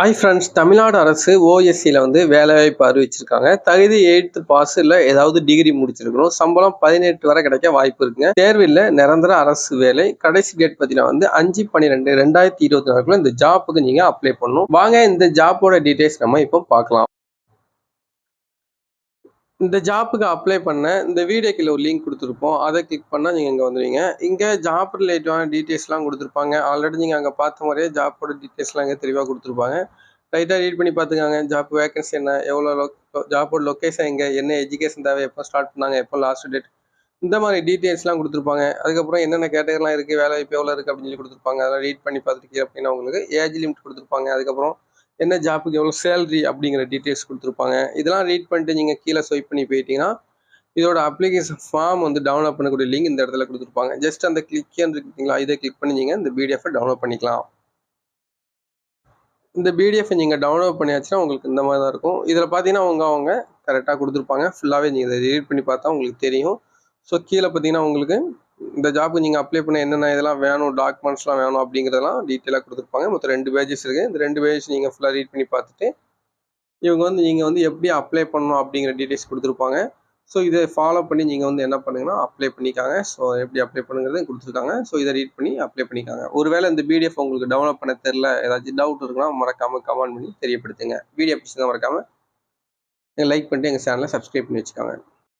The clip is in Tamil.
ஹாய் ஃப்ரெண்ட்ஸ் தமிழ்நாடு அரசு ஓஎஸ்சியில் வந்து வேலைவாய்ப்பு அறிவிச்சிருக்காங்க. தகுதி எயித்து பாஸ் இல்லை ஏதாவது டிகிரி முடிச்சிருக்கணும். சம்பளம் பதினெட்டு வரை கிடைக்க வாய்ப்பு இருக்குங்க. தேர்வில் நிரந்தர அரசு வேலை. கடைசி டேட் பார்த்தீங்கன்னா வந்து அஞ்சு பன்னிரெண்டு ரெண்டாயிரத்தி இருபத்தி நாலுக்குள்ள இந்த ஜாப்புக்கு நீங்கள் அப்ளை பண்ணணும். வாங்க இந்த ஜாப்போட டீட்டெயில்ஸ் நம்ம இப்போ பார்க்கலாம். இந்த ஜாப்புக்கு அப்ளை பண்ண இந்த வீடியோக்கில் ஒரு லிங்க் கொடுத்துருப்போம். அதை கிளிக் பண்ணால் நீங்கள் இங்கே வந்துடுவீங்க இங்கே ஜாப் ரிலேட்டிவான டீட்டெயில்ஸ்லாம் கொடுத்துருப்பாங்க. ஆல்ரெடி நீங்கள் அங்கே பார்த்த மாதிரியே ஜாப்போட டீட்டெயில்ஸ்லாம் இங்கே தெளிவாக கொடுத்துருப்பாங்க. ரைட்டாக ரீட் பண்ணி பார்த்துக்காங்க. ஜாப் வேகன்சி என்ன எவ்வளோ லொ ஜாப்போட லொக்கேஷன் எங்கே என்ன எஜுகேஷன் தேவை எப்போ ஸ்டார்ட் பண்ணாங்க எப்போ லாஸ்ட் டேட் இந்த மாதிரி டீட்டெயில்ஸ்லாம் கொடுத்துருப்பாங்க. அதுக்கப்புறம் என்னென்ன கேட்டகரிலாம் இருக்குது வேலை வாய்ப்பு எவ்வளோ இருக்குது அப்படின்னு சொல்லி கொடுத்துருப்பாங்க. அதெல்லாம் ரீட் பண்ணி பார்த்துருக்கீங்க அப்படின்னா உங்களுக்கு ஏஜ் லிமிட் கொடுத்துருப்பாங்க. அதுக்கப்புறம் என்ன ஜாப்புக்கு எவ்வளோ சேலரி அப்படிங்கிற டீட்டெயில்ஸ் கொடுத்துருப்பாங்க. இதெல்லாம் ரீட் பண்ணிட்டு நீங்கள் கீழே ஸ்வைப் பண்ணி போயிட்டீங்கன்னா இதோட அப்ளிகேஷன் ஃபார்ம் வந்து டவுன்லோட் பண்ணக்கூடிய லிங்க் இந்த இடத்துல கொடுத்துருப்பாங்க. ஜஸ்ட் அந்த கிளிக்கேன்னு இருக்குங்களா இதை கிளிக் பண்ணி நீங்கள் இந்த பிடிஎஃபை டவுன்லோட் பண்ணிக்கலாம். இந்த பிடிஎஃப் நீங்கள் டவுன்லோட் பண்ணியாச்சுன்னா உங்களுக்கு இந்த மாதிரி தான் இருக்கும். இதில் பார்த்தீங்கன்னா அவங்க அவங்க கரெக்டாக கொடுத்துருப்பாங்க. ஃபுல்லாகவே நீங்கள் இதை ரீட் பண்ணி பார்த்தா உங்களுக்கு தெரியும். ஸோ கீழே பார்த்தீங்கன்னா உங்களுக்கு இந்த ஜாப்புக்கு நீங்கள் அப்ளை பண்ண என்னென்ன இதெல்லாம் வேணும் டாக்குமெண்ட்ஸ்லாம் வேணும் அப்படிங்கிறதெல்லாம் டீட்டெயிலாக கொடுத்துருப்பாங்க. மொத்தம் ரெண்டு பேஜஸ் இருக்குது இந்த ரெண்டு பேஜஸ் நீங்கள் ஃபுல்லாக ரீட் பண்ணி பார்த்துட்டு இவங்க வந்து நீங்கள் வந்து எப்படி அப்ளை பண்ணணும் அப்படிங்கிற டீட்டெயில்ஸ் கொடுத்துருப்பாங்க. ஸோ இதை ஃபாலோ பண்ணி நீங்கள் வந்து என்ன பண்ணுங்கன்னா அப்ளை பண்ணிக்காங்க. ஸோ எப்படி அப்ளை பண்ணுங்கிறது கொடுத்துருக்காங்க. ஸோ இதை ரீட் பண்ணி அப்ளை பண்ணிக்காங்க. ஒருவேளை இந்த பிடிஎஃப் உங்களுக்கு டவுன்லோட் பண்ண தெரில ஏதாச்சும் டவுட் இருக்குன்னா மறக்காமல் கமெண்ட் பண்ணி தெரியப்படுத்துங்க. வீடியோ பிடிச்சிருந்தா மறக்காமல் லைக் பண்ணிட்டு எங்கள் சேனலை சப்ஸ்கிரைப் பண்ணி வச்சுக்காங்க.